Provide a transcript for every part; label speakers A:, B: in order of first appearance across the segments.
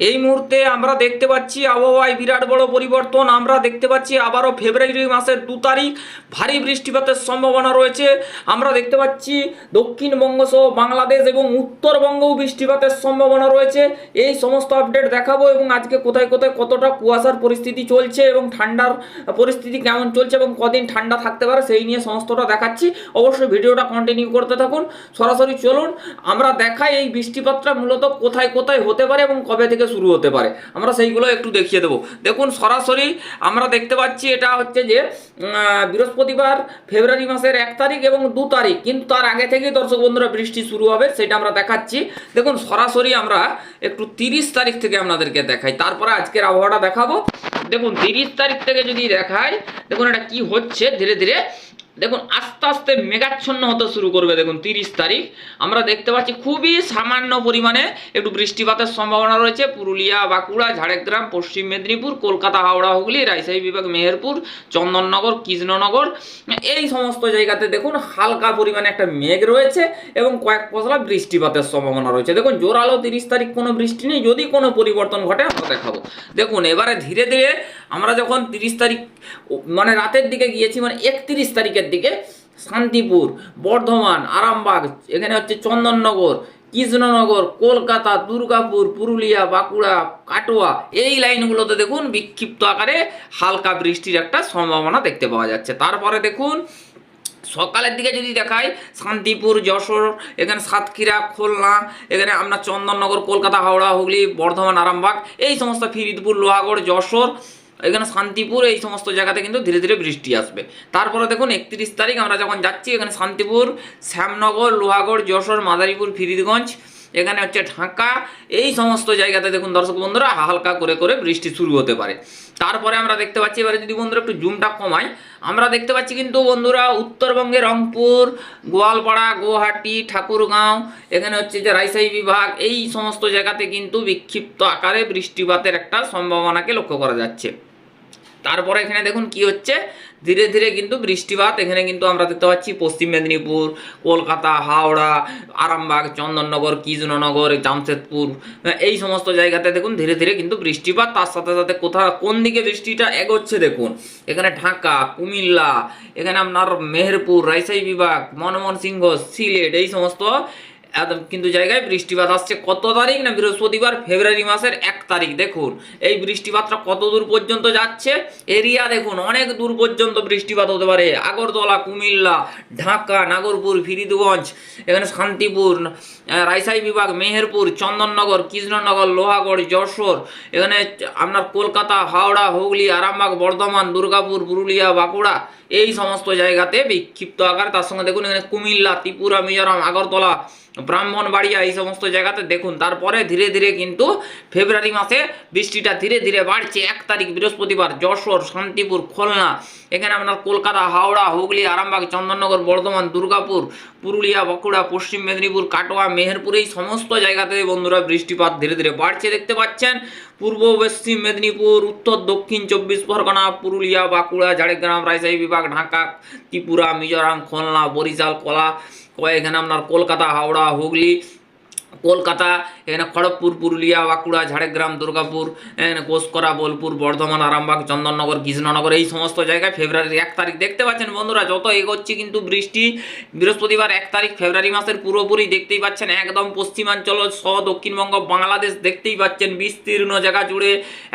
A: এই মুহূর্তে আমরা দেখতে পাচ্ছি আবহাওয়ায় বিরাট বড় পরিবর্তন। আমরা দেখতে পাচ্ছি আবারও ফেব্রুয়ারি মাসের দু তারিখ। ভারী বৃষ্টিপাতের সম্ভাবনা রয়েছে। আমরা দেখতে পাচ্ছি দক্ষিণবঙ্গ সহ বাংলাদেশ এবং উত্তরবঙ্গেও বৃষ্টিপাতের সম্ভাবনা রয়েছে। এই সমস্ত আপডেট দেখাবো এবং আজকে কোথায় কোথায় কতটা কুয়াশার পরিস্থিতি চলছে এবং ঠান্ডার পরিস্থিতি কেমন চলছে এবং কদিন ঠান্ডা থাকতে পারে সেই নিয়ে সমস্তটা দেখাচ্ছি। অবশ্যই ভিডিওটা কন্টিনিউ করতে থাকুন। সরাসরি চলুন। আমরা দেখাই এই বৃষ্টিপাতটা মূলত কোথায় কোথায় হতে পারে এবং কবে থেকে শুরু হতে পারে। আমরা সেইগুলো একটু দেখিয়ে দেবো। দেখুন, সরাসরি আমরা দেখতে পাচ্ছি এটা হচ্ছে যে বৃহস্পতিবার, ফেব্রুয়ারি মাসের এক তারিখ এবং দু তারিখ। কিন্তু তার আগে থেকেই দর্শক বন্ধুরা বৃষ্টি শুরু হবে, সেটা আমরা দেখাচ্ছি। দেখুন, সরাসরি আমরা একটু তিরিশ তারিখ থেকে আপনাদেরকে দেখাই। তারপরে আজকের আবহাওয়াটা দেখাবো। দেখুন, তিরিশ তারিখ থেকে যদি দেখায় দেখুন এটা কি হচ্ছে, ধীরে ধীরে দেখুন, আস্তে আস্তে মেঘাচ্ছন্ন হতে শুরু করবে, দেখুন, তিরিশ তারিখ। আমরা দেখতে পাচ্ছি খুবই সামান্য পরিমাণে একটু বৃষ্টিপাতের সম্ভাবনা রয়েছে। পুরুলিয়া, বাঁকুড়া, ঝাড়গ্রাম, পশ্চিম মেদিনীপুর, কলকাতা, হাওড়া, হুগলি, রাজশাহী বিভাগ, মেহেরপুর, চন্দননগর, কৃষ্ণনগর। এই সমস্ত জায়গাতে দেখুন, হালকা পরিমাণে একটা মেঘ রয়েছে এবং কয়েক পশলা বৃষ্টিপাতের সম্ভাবনা রয়েছে। দেখুন, জোরালো তিরিশ তারিখ কোনো বৃষ্টি নেই, যদি কোনো পরিবর্তন ঘটে, আমরা দেখাবো। দেখুন, এবারে ধীরে ধীরে আমরা যখন তিরিশ তারিখ মানে রাতের দিকে গিয়েছি মানে একত্রিশ তারিখের দিকে শান্তিপুর, বর্ধমান, আরামবাগ, এখানে হচ্ছে চন্দননগর, কৃষ্ণনগর, কলকাতা, দুর্গাপুর, পুরুলিয়া, বাঁকুড়া, কাটোয়া, এই লাইনগুলোতে দেখুন বিক্ষিপ্ত আকারে হালকা বৃষ্টির একটা সম্ভাবনা দেখতে পাওয়া যাচ্ছে। তারপরে দেখুন, সকালের দিকে যদি দেখায় শান্তিপুর, যশোর, এখানে সাতক্ষীরা, খুলনা, এখানে আপনার চন্দননগর, কলকাতা, হাওড়া, হুগলি, বর্ধমান, আরামবাগ, এই সমস্ত ফিরিদপুর, লোহাগড়, যশোর এখানে শান্তিপুর এই সমস্ত জায়গাতে কিন্তু ধীরে ধীরে বৃষ্টি আসবে। তারপরে দেখুন একত্রিশ তারিখ আমরা যখন যাচ্ছি, এখানে শান্তিপুর, শ্যামনগর, লোহাগড়, যশোর, মাদারীপুর ফিরিদগঞ্জ এখানে হচ্ছে ঢাকা, এই সমস্ত জায়গাতে দেখুন দর্শক বন্ধুরা হালকা করে করে বৃষ্টি শুরু হতে পারে। তারপরে আমরা দেখতে পাচ্ছি, এবারে যদি বন্ধুরা একটু জুমটা কমাই, আমরা দেখতে পাচ্ছি কিন্তু বন্ধুরা উত্তরবঙ্গে রংপুর, গোয়ালপাড়া, গুয়াহাটি, ঠাকুরগাঁও, এখানে হচ্ছে যে রাজশাহী বিভাগ, এই সমস্ত জায়গাতে কিন্তু বিক্ষিপ্ত আকারে বৃষ্টিপাতের একটা সম্ভাবনাকে লক্ষ্য করা যাচ্ছে। তারপরে এখানে দেখুন কি হচ্ছে? ধীরে ধীরে কিন্তু বৃষ্টিপাত এখানে কিন্তু আমরা দেখতে পাচ্ছি পশ্চিম মেদিনীপুর, কলকাতা, হাওড়া, আরামবাগ, চন্দননগর, কৃষ্ণনগর, জামশেদপুর, এই সমস্ত জায়গাতে দেখুন ধীরে ধীরে কিন্তু বৃষ্টিপাত। তার সাথে সাথে কোথা, কোন দিকে বৃষ্টিটা এগোচ্ছে দেখুন? এখানে ঢাকা, কুমিল্লা, এখানে আপনার মেহেরপুর, রাজশাহী বিভাগ, মনমোহন সিংহ, সিলেট, এই সমস্ত কিন্তু জায়গায় বৃষ্টিপাত আসছে। কত তারিখ না বৃহস্পতিবার? ফেব্রুয়ারি মাসের এক তারিখ। দেখুন, এই বৃষ্টিপাতটা কত দূর পর্যন্ত যাচ্ছে? এরিয়া দেখুন, অনেক দূর পর্যন্ত বৃষ্টিপাত হতে পারে। আগরতলা, কুমিল্লা, ঢাকা, নাগরপুর, ফিরিদগঞ্জ, এখানে শান্তিপুর রাজশাহী বিভাগ, মেহেরপুর, চন্দননগর, কৃষ্ণনগর, লোহাগড়, যশোর, এখানে আপনার কলকাতা, হাওড়া, হুগলি, আরামবাগ, বর্ধমান, দুর্গাপুর, পুরুলিয়া, বাঁকুড়া, এই সমস্ত জায়গাতে বিক্ষিপ্ত আকার। তার সঙ্গে দেখুন, এখানে কুমিল্লা, ত্রিপুরা, মিজোরাম, আগরতলা ব্রাহ্মণবাড়িয়া এই সমস্ত জায়গাতে দেখুন, তারপরে ধীরে ধীরে কিন্তু ফেব্রুয়ারি মাসে বৃষ্টিটা ধীরে ধীরে বাড়ছে। এক তারিখ বৃহস্পতিবার যশোর, শান্তিপুর, খুলনা, এখানে আপনার কলকাতা, হাওড়া, হুগলি, আরামবাগ, চন্দননগর, বর্ধমান, দুর্গাপুর, পুরুলিয়া, বাঁকুড়া, পশ্চিম মেদিনীপুর, কাটোয়া, মেহেরপুর এই সমস্ত জায়গাতে বন্ধুরা বৃষ্টিপাত ধীরে ধীরে বাড়ছে। দেখতে পাচ্ছেন পূর্ব পশ্চিম মেদিনীপুর, উত্তর দক্ষিণ চব্বিশ পরগনা, পুরুলিয়া, বাঁকুড়া, ঝাড়গ্রাম, রাজশাহী বিভাগ, ঢাকা, ত্রিপুরা, মিজোরাম, খুলনা, বরিশাল, কলা এখানে আপনার কলকাতা, হাওড়া, হুগলি কলকাতা, এখানে খড়গপুর, পুরুলিয়া, বাঁকুড়া, ঝাড়গ্রাম, দুর্গাপুর কোসকরা বোলপুর, বর্ধমান, আরামবাগ, চন্দননগর, কৃষ্ণনগর, এই সমস্ত জায়গায় ফেব্রুয়ারির এক তারিখ দেখতে পাচ্ছেন বন্ধুরা। যত এগোচ্ছে কিন্তু বৃষ্টি, বৃহস্পতিবার এক তারিখ, ফেব্রুয়ারি মাসের পুরোপুরি দেখতেই পাচ্ছেন একদম পশ্চিমাঞ্চল, সহ দক্ষিণবঙ্গ, বাংলাদেশ দেখতেই পাচ্ছেন বিস্তীর্ণ জায়গা জুড়ে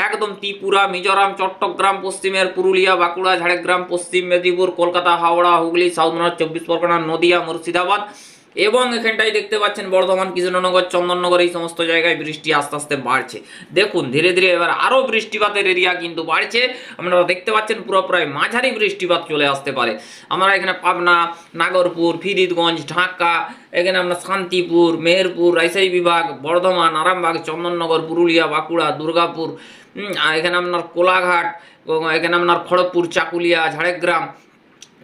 A: একদম ত্রিপুরা, মিজোরাম, চট্টগ্রাম, পশ্চিমের পুরুলিয়া, বাঁকুড়া, ঝাড়গ্রাম, পশ্চিম মেদিনীপুর, কলকাতা, হাওড়া, হুগলি, সাউথ চব্বিশ পরগনা, নদিয়া, মুর্শিদাবাদ এবং এখানটায় দেখতে পাচ্ছেন বর্ধমান, কৃষ্ণনগর, চন্দননগর এই সমস্ত জায়গায় বৃষ্টি আস্তে আস্তে বাড়ছে। দেখুন, ধীরে ধীরে এবার আরও বৃষ্টিপাতের এরিয়া কিন্তু বাড়ছে। আপনারা দেখতে পাচ্ছেন পুরো প্রায় মাঝারি বৃষ্টিপাত চলে আসতে পারে। আমরা এখানে পাবনা, নাগরপুর, ফিরিদগঞ্জ, ঢাকা, এখানে আমরা শান্তিপুর, মেহেরপুর, রাজশাহী বিভাগ, বর্ধমান, আরামবাগ, চন্দননগর, পুরুলিয়া, বাঁকুড়া, দুর্গাপুর এখানে আপনার কোলাঘাট এখানে আপনার খড়গপুর, চাকুলিয়া, ঝাড়গ্রাম,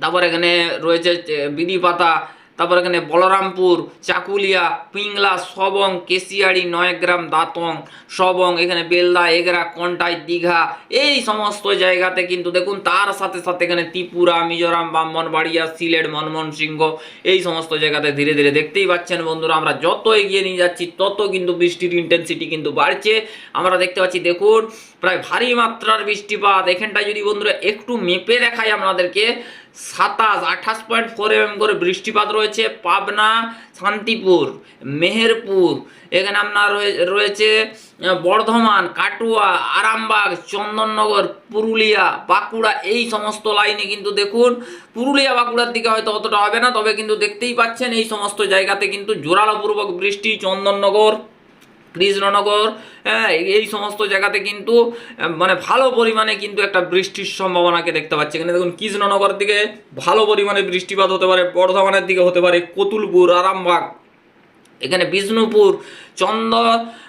A: তারপর এখানে রয়েছে বিদিপাতা তারপর এখানে বলরামপুর, চাকুলিয়া, পিংলা, সবং, কেশিয়াড়ি, নয়গ্রাম, দাতং, সবং, এখানে বেলদা, এগরা, কন্টাই, দীঘা, এই সমস্ত জায়গাতে কিন্তু দেখুন তার সাথে সাথে এখানে ত্রিপুরা, মিজোরাম, ব্রাহ্মণবাড়িয়া, সিলেট মনমোহন সিংহ এই সমস্ত জায়গাতে ধীরে ধীরে দেখতেই পাচ্ছেন বন্ধুরা, আমরা যত এগিয়ে নিয়ে যাচ্ছি তত কিন্তু বৃষ্টির ইন্টেন্সিটি কিন্তু বাড়ছে। আমরা দেখতে পাচ্ছি দেখুন, প্রায় ভারী মাত্রার বৃষ্টিপাত। এখানটায় যদি বন্ধুরা একটু মেপে দেখাই আপনাদেরকে সাতাশ, আঠাশ পয়েন্ট ফোর এম করে বৃষ্টিপাত রয়েছে পাবনা, শান্তিপুর, মেহেরপুর। এখানে আপনার রয়েছে বর্ধমান, কাটুয়া, আরামবাগ, চন্দননগর, পুরুলিয়া, বাঁকুড়া, এই সমস্ত লাইনে কিন্তু দেখুন, পুরুলিয়া, বাঁকুড়ার দিকে হয়তো অতটা হবে না, তবে কিন্তু দেখতেই পাচ্ছেন এই সমস্ত জায়গাতে কিন্তু জোরালোপূর্বক বৃষ্টি, চন্দননগর। কৃষ্ণনগর হ্যাঁ এই সমস্ত জায়গাতে কিন্তু মানে ভালো পরিমাণে কিন্তু একটা বৃষ্টির সম্ভাবনাকে দেখতে পাচ্ছি। এখানে দেখুন কৃষ্ণনগর দিকে ভালো পরিমাণে বৃষ্টিপাত হতে পারে, বর্ধমানের দিকে হতে পারে, কতুলপুর, আরামবাগ এখানে বিষ্ণুপুর, চন্দ,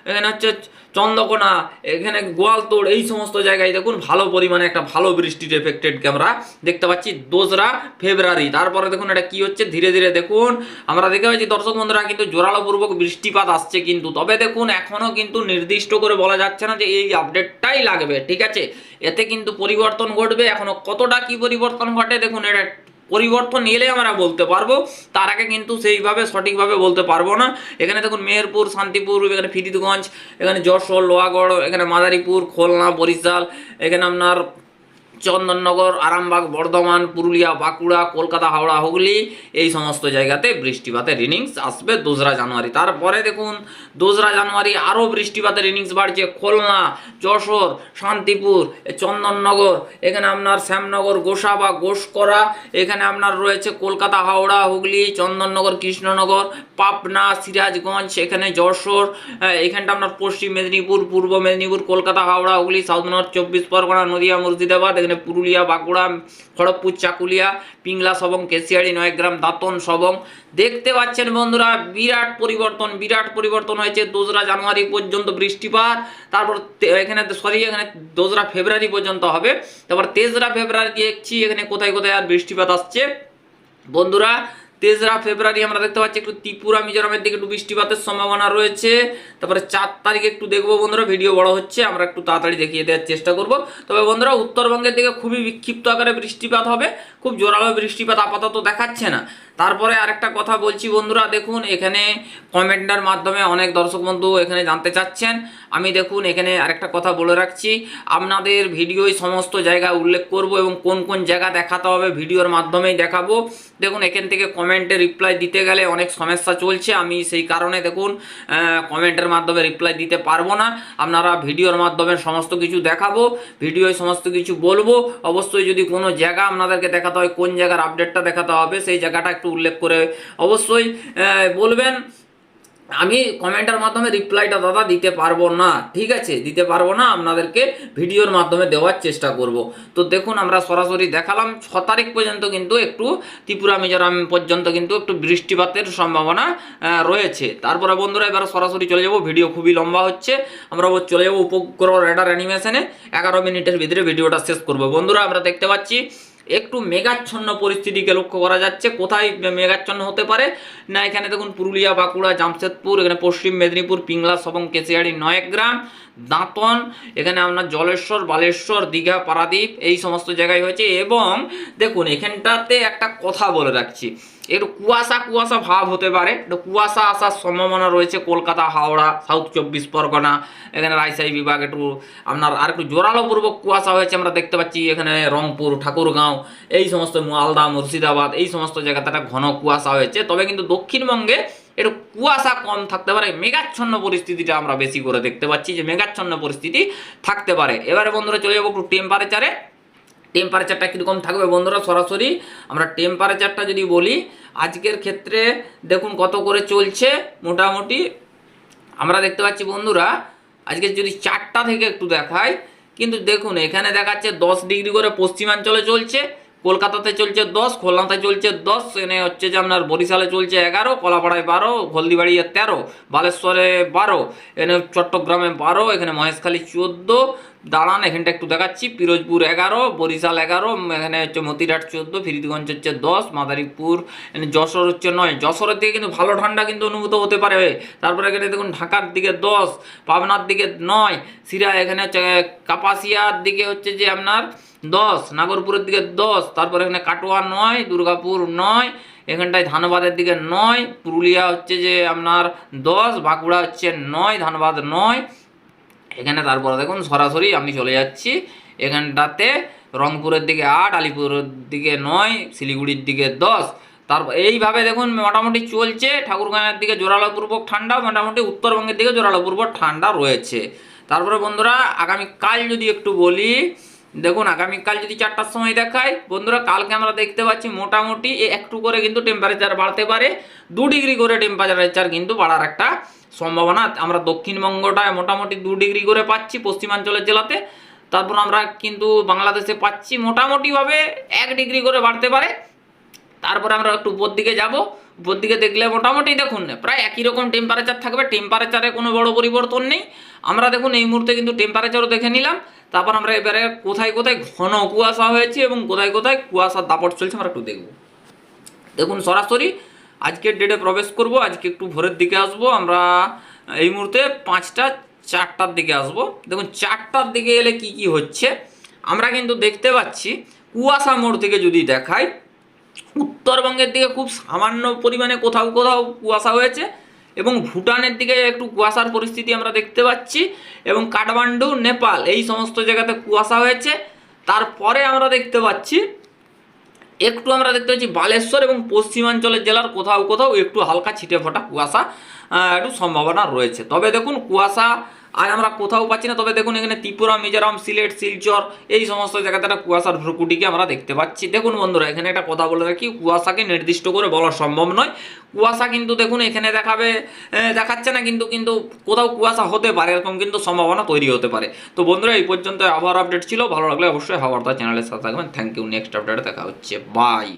A: এখানে হচ্ছে চন্দ্রকোনা, এখানে গোয়ালতোড়, এই সমস্ত জায়গায় দেখুন ভালো পরিমাণে একটা ভালো বৃষ্টির এফেক্টেডকে আমরা দেখতে পাচ্ছি দোসরা ফেব্রুয়ারি। তারপরে দেখুন এটা কি হচ্ছে? ধীরে ধীরে দেখুন, আমরা দেখতে পাচ্ছি দর্শক বন্ধুরা কিন্তু জোরালোপূর্বক বৃষ্টিপাত আসছে কিন্তু, তবে দেখুন এখনও কিন্তু নির্দিষ্ট করে বলা যাচ্ছে না যে এই আপডেটটাই লাগবে, ঠিক আছে? এতে কিন্তু পরিবর্তন ঘটবে। এখনও কতটা কি পরিবর্তন ঘটে? দেখুন এটা পরিবর্তন এলে আমরা বলতে পারব। তার আগে কিন্তু সেইভাবে সঠিকভাবে বলতে পারব না। এখানে দেখুন মেহেরপুর, শান্তিপুর, এখানে ফিরিদগঞ্জ, এখানে যশোর লোয়াগড় এখানে মাদারীপুর, খুলনা, বরিশাল, এখানে আপনার চন্দননগর, আরামবাগ, বর্ধমান, পুরুলিয়া, বাঁকুড়া, কলকাতা, হাওড়া, হুগলি এই সমস্ত জায়গাতে বৃষ্টিপাতের রিনিংস আসবে দোসরা জানুয়ারি। তারপরে দেখুন, দোসরা জানুয়ারি আরও বৃষ্টিপাতের রিনিংস বাড়ছে। খুলনা, যশোর, শান্তিপুর, চন্দননগর, এখানে আপনার শ্যামনগর গোসা বা গোসকরা, এখানে আপনার রয়েছে কলকাতা, হাওড়া, হুগলি, চন্দননগর, কৃষ্ণনগর, পাবনা, সিরাজগঞ্জ, এখানে যশোর এখানটা আপনার পশ্চিম মেদিনীপুর, পূর্ব মেদিনীপুর, কলকাতা, হাওড়া, হুগলি, সাউথ নর্থ, চব্বিশ পরগনা, নদিয়া, মুর্শিদাবাদ এখানে পুরুলিয়া, বাঁকুড়া, খড়গপুর, চাকুলিয়া, পিংলা, সবং, কেশিয়াড়ি, নয়গ্রাম, দাঁতন, সবং। দেখতে পাচ্ছেন বন্ধুরা, বিরাট পরিবর্তন বিরাট পরিবর্তন হয়েছে দোসরা জানুয়ারি পর্যন্ত বৃষ্টিপাত। তারপর এখানে সরি এখানে দোসরা ফেব্রুয়ারি পর্যন্ত হবে। তারপর তেসরা ফেব্রুয়ারি দেখছি এখানে কোথায় কোথায় আর বৃষ্টিপাত আসছে। বন্ধুরা তেসরা ফেব্রুয়ারি আমরা দেখতে পাচ্ছি একটু ত্রিপুরা, মিজোরামের দিকে একটু বৃষ্টিপাতের সম্ভাবনা রয়েছে। তারপরে চার তারিখে একটু দেখব বন্ধুরা, ভিডিও বড় হচ্ছে, আমরা একটু তাড়াতাড়ি দেখিয়ে দেওয়ার চেষ্টা করব। তবে বন্ধুরা, উত্তরবঙ্গের দিকে খুবই বিক্ষিপ্ত আকারে বৃষ্টিপাত হবে, খুব জোরালো বৃষ্টিপাত আপাতত দেখাচ্ছে না। তারপরে আরেকটা কথা বলছি বন্ধুরা, দেখুন, এখানে কমেন্টের মাধ্যমে অনেক দর্শক বন্ধু এখানে জানতে চাচ্ছেন। আমি দেখুন, এখানে আরেকটা কথা বলে রাখছি, আপনাদের ভিডিওয় সমস্ত জায়গা উল্লেখ করব এবং কোন কোন জায়গা দেখাতে হবে, ভিডিওর মাধ্যমেই দেখাবো। দেখুন, এখান থেকে কমেন্টে রিপ্লাই দিতে গেলে অনেক সমস্যা চলছে। আমি সেই কারণে দেখুন কমেন্টের মাধ্যমে রিপ্লাই দিতে পারব না। আপনারা ভিডিওর মাধ্যমে সমস্ত কিছু দেখাবো ভিডিওয় সমস্ত কিছু বলব। অবশ্যই যদি কোনো জায়গা আপনাদেরকে দেখাতে হয়, কোন জায়গার আপডেটটা দেখাতে হবে, সেই জায়গাটা একটু উল্লেখ করে অবশ্যই বলবেন। আমি কমেন্টের মাধ্যমে রিপ্লাইটা দাদা দিতে পারব না, ঠিক আছে? দিতে পারব না, আপনাদেরকে ভিডিওর মাধ্যমে দেওয়ার চেষ্টা করব। তো দেখুন, আমরা সরাসরি দেখালাম, ছ তারিখ পর্যন্ত কিন্তু একটু ত্রিপুরা, মিজোরাম পর্যন্ত কিন্তু একটু বৃষ্টিপাতের সম্ভাবনা রয়েছে। তারপরে বন্ধুরা, এবার সরাসরি চলে যাব ভিডিও খুবই লম্বা হচ্ছে। আমরা চলে যাব উপগ্রহ রেডার অ্যানিমেশনে এগারো মিনিটের ভিতরে ভিডিওটা শেষ করব। বন্ধুরা, আমরা দেখতে পাচ্ছি একটু মেঘাচ্ছন্ন পরিস্থিতিকে লক্ষ্য করা যাচ্ছে। কোথায় মেঘাচ্ছন্ন হতে পারে? না, এখানে দেখুন পুরুলিয়া, বাঁকুড়া, জামশেদপুর, এখানে পশ্চিম মেদিনীপুর, পিংলা, সবং, কেশিয়াড়ি, নয়গ্রাম। দাঁতন, এখানে আপনার জলেশ্বর, বালেশ্বর, দীঘা, পারাদ্বীপ এই সমস্ত জায়গায় হয়েছে এবং দেখুন, এখানটাতে একটা কথা বলে রাখছি। একটু কুয়াশা কুয়াশা ভাব হতে পারে। একটু কুয়াশা আসার সম্ভাবনা রয়েছে কলকাতা, হাওড়া সাউথ চব্বিশ পরগনা, এখানে রাজশাহী বিভাগ একটু আপনার আর একটু জোরালোপূর্বক কুয়াশা হয়েছে, আমরা দেখতে পাচ্ছি এখানে রংপুর, ঠাকুরগাঁও, এই সমস্ত মালদা, মুর্শিদাবাদ, এই সমস্ত জায়গাতে একটা ঘন কুয়াশা হয়েছে। তবে কিন্তু দক্ষিণবঙ্গে একটু কুয়াশা কম থাকতে পারে, মেঘাচ্ছন্ন পরিস্থিতিটা আমরা বেশি করে দেখতে পাচ্ছি যে মেঘাচ্ছন্ন পরিস্থিতি থাকতে পারে। এবারে বন্ধুরা চলে যাব একটু টেম্পারেচারে টেম্পারেচারটা কীরকম থাকবে বন্ধুরা? সরাসরি আমরা টেম্পারেচারটা যদি বলি, আজকের ক্ষেত্রে দেখুন কত করে চলছে মোটামুটি। আমরা দেখতে পাচ্ছি বন্ধুরা, আজকে যদি চারটা থেকে একটু দেখায় কিন্তু দেখুন এখানে দেখাচ্ছে দশ ডিগ্রি করে পশ্চিমাঞ্চলে চলছে। কলকাতাতে চলছে দশ, খুলনাতে চলছে দশ, এনে হচ্ছে যে আপনার বরিশালে চলছে এগারো, কলাপাড়ায় বারো, হলদিবাড়িয়ে তেরো, বালেশ্বরে বারো, এনে চট্টগ্রামে বারো, এখানে মহেশখালী চোদ্দ দাঁড়ান এখানটা একটু দেখাচ্ছি, পিরোজপুর এগারো, বরিশাল এগারো, এখানে হচ্ছে মতিরাট চোদ্দ, ফিরিদগঞ্জ হচ্ছে দশ, মাদারীপুর এখানে যশোর হচ্ছে নয়। যশোরের দিকে কিন্তু ভালো ঠান্ডা কিন্তু অনুভূত হতে পারে। তারপরে এখানে দেখুন ঢাকার দিকে দশ, পাবনার দিকে নয় সিরা এখানে হচ্ছে কাপাসিয়ার দিকে হচ্ছে যে আপনার দশ, নাগরপুরের দিকে দশ, তারপরে এখানে কাটোয়া নয়, দুর্গাপুর নয়, এখানটায় ধানবাদের দিকে নয়, পুরুলিয়া হচ্ছে যে আপনার দশ, বাঁকুড়া হচ্ছে নয়, ধানবাদ নয়। এখানে তারপরে দেখুন সরাসরি আমি চলে যাচ্ছি। এখানটাতে রংপুরের দিকে আট, আলিপুরের দিকে নয়, শিলিগুড়ির দিকে দশ। তারপর এইভাবে দেখুন মোটামুটি চলছে। ঠাকুরগাঁয়ের দিকে জোরালোপূর্বক ঠান্ডা, মোটামুটি উত্তরবঙ্গের দিকে জোরালোপূর্বক ঠান্ডা রয়েছে। তারপরে বন্ধুরা, আগামীকাল যদি একটু বলি দেখুন, আগামীকাল যদি চারটার সময় দেখায়, বন্ধুরা, কালকে আমরা দেখতে পাচ্ছি মোটামুটি একটু করে কিন্তু টেম্পারেচার বাড়তে পারে, দু ডিগ্রি করে টেম্পারেচার কিন্তু বাড়ার একটা সম্ভাবনা আমরা দক্ষিণবঙ্গটায় মোটামুটি দু ডিগ্রি করে পাচ্ছি পশ্চিমাঞ্চলের জেলাতে। তারপর আমরা কিন্তু বাংলাদেশে পাচ্ছি মোটামুটিভাবে এক ডিগ্রি করে বাড়তে পারে। তারপরে আমরা একটু উপর দিকে যাব। উপর দিকে দেখলে মোটামুটি দেখুন, প্রায় একই রকম টেম্পারেচার থাকবে। টেম্পারেচারে কোনো বড় পরিবর্তন নেই। আমরা দেখুন, এই মুহূর্তে কিন্তু টেম্পারেচারও দেখে নিলাম। তারপর আমরা এবারে কোথায় কোথায় ঘন কুয়াশা হয়েছে এবং কোথায় কোথায় কুয়াশার দাপট চলছে আমরা একটু দেখব। দেখুন, সরাসরি আজকের ডেটে প্রবেশ করব। আজকে একটু ভোরের দিকে আসব। আমরা এই মুহূর্তে পাঁচটা, চারটার দিকে আসব। দেখুন, চারটার দিকে এলে কি কি হচ্ছে? আমরা কিন্তু দেখতে পাচ্ছি কুয়াশা মোড় থেকে যদি দেখাই উত্তরবঙ্গের দিকে খুব সামান্য পরিমাণে কোথাও কোথাও কুয়াশা হয়েছে এবং ভুটানের দিকে একটু কুয়াশার পরিস্থিতি আমরা দেখতে পাচ্ছি এবং কাঠমান্ডু, নেপাল এই সমস্ত জায়গাতে কুয়াশা হয়েছে। তারপরে আমরা দেখতে পাচ্ছি, একটু আমরা দেখতে পাচ্ছি বালেশ্বর এবং পশ্চিমাঞ্চলের জেলার কোথাও কোথাও একটু হালকা ছিটে ফোটা কুয়াশা একটু সম্ভাবনা রয়েছে। তবে দেখুন, কুয়াশা আর আমরা কোথাও পাচ্ছি না, তবে দেখুন এখানে ত্রিপুরা, মিজোরাম, সিলেট, শিলচর, এই সমস্ত জায়গাতে একটা কুয়াশার ভ্রুকুটিকে আমরা দেখতে পাচ্ছি। দেখুন বন্ধুরা, এখানে একটা কথা বলে রাখি, কুয়াশাকে নির্দিষ্ট করে বলা সম্ভব নয়। কুয়াশা কিন্তু দেখুন এখানে দেখাবে দেখাচ্ছে না, কিন্তু কিন্তু কোথাও কুয়াশা হতে পারে, এরকম কিন্তু সম্ভাবনা তৈরি হতে পারে। তো বন্ধুরা, এই পর্যন্ত আবহাওয়ার আপডেট ছিল, ভালো লাগলে অবশ্যই হাওয়ার চ্যানেলের সাথে থাকবেন। থ্যাংক ইউ নেক্সট আপডেটে দেখা হচ্ছে। বাই